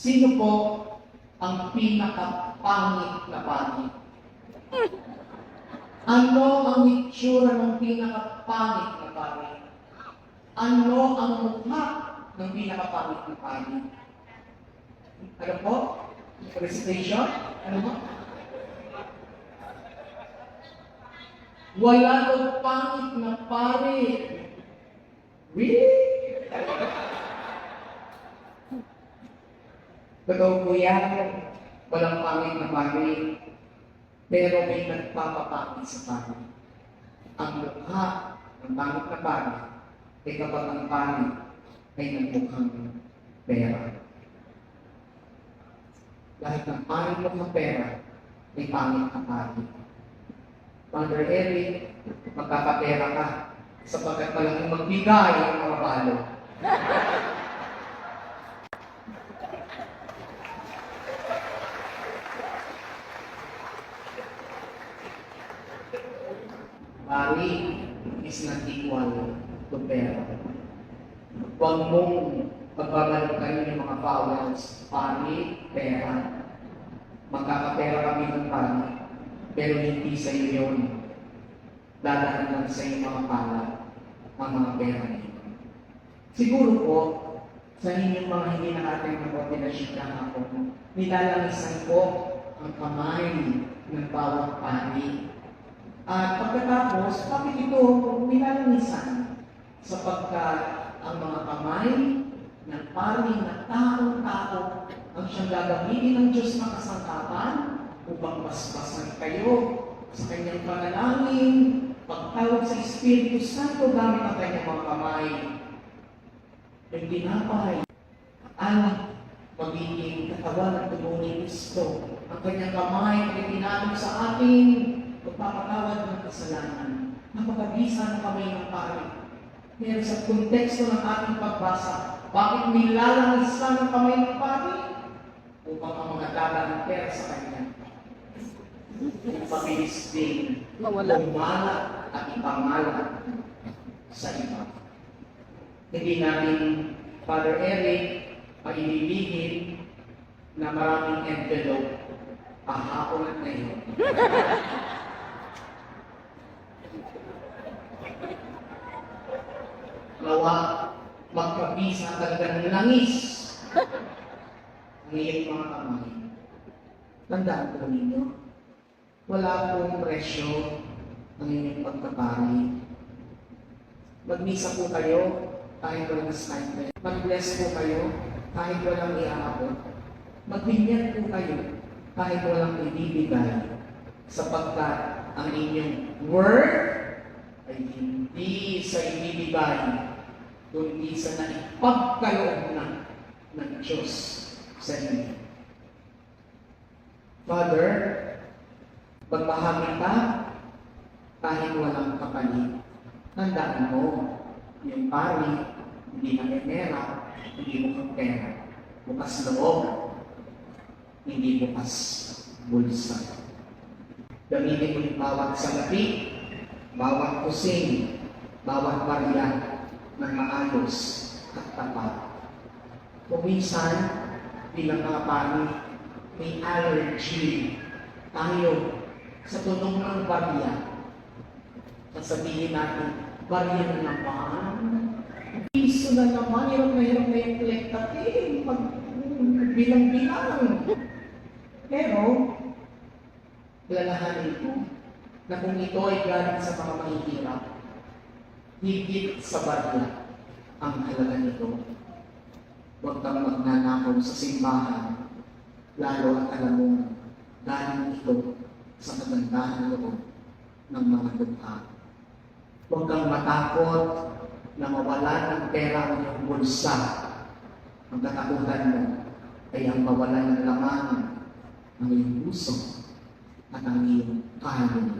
Sino po ang pinakapangit na pangit? Ano ang itsura ng pinakapangit na pangit? Ano ang mukha ng pinakapangit na pangit? Ano po? Recitation? Ano po? Wala daw pangit na pare. Really? Totoo po yan. Walang pangit na pare. Pero may nagpapapangit sa pare. Ang mukha ng pangit na pare ay kapag ang pare ay nagmukhang pera. Dahil ng pangit ng pera, ay pangit na pare. Father Eric, magkakapera ka sapagkat malaking magbigay ang mga balo. Pari is not equal to pera. Huwag mong pagbabalagay ng mga vowels, pari, pera. Magkakapera kami ng pari, pero hindi sa iyo yun. Dadaan lang sa iyo mga pala, ang mga pera niyo. Siguro po, sa inyong mga hindi nakatay ng ordinasyon kahapon, nilalangisan po ang kamay ng bawat pari. At pagkatapos, bakit ito nilalangisan? Sapagkat ang mga kamay ng pari na taong-tao ang siyang gagamitin ng Diyos na kasangkapan upang paspasan kayo sa kanyang panalangin, pagtawag sa Espiritu Santo gamit ang kanyang mga kamay. Yung tinapay, anak, magiging katawan at tubo ni Kristo. Ang kanyang kamay ay tinanong sa atin, magpapatawad ng kasalanan. Napakabisa ng kamay ng pari. Pero sa konteksto ng ating pagbasa, bakit nilalangisan ng kamay ng pari? Upang ang mga dala ng pera sa kanya. Mabilis din umalat at ipangalat sa iba. Hindi namin, Father Eric, pailibigin na maraming envelope pahapon at ngayon. Nawa, magkabisa talaga ng langis ang iyong mga kamay. Tandaan po ninyo, wala pong presyo ang inyong pagkapari. Magmisa po kayo kahit walang stipend. Mag-bless po kayo kahit walang iaabot. Magbinyag po kayo kahit walang ibibigay. Sapagkat ang inyong word ay hindi sa ibibigay, kundi sa naipagkaloob na ng Diyos sa inyo. Father, Pagpahagi ka, kahit walang kapalit. Tandaan mo, yung pari, hindi na pera, hindi mo kang pera. Bukas loob, hindi bukas bulsa. Gamitin mo yung bawat salapi, bawat kusing, bawat barya ng maayos at tapat. Kung minsan, bilang mga pari, may allergy tayo sa tunog ng barya. Sasabihin natin, barya na naman. Piso na naman, hirap na hirap na yung kolekta. Eh, pag bilang-bilang. Pero, lalahanin ko na kung ito ay galing sa mga mahihirap, higit sa barya ang halaga nito. Huwag kang magnanakaw sa simbahan, lalo at alam mo, galing ito sa kagandahan loob ng mga dukha. Huwag kang matakot na mawalan ng pera ang iyong bulsa. Ang katakutan mo ay ang mawalan ng laman ng iyong puso at ang iyong kanin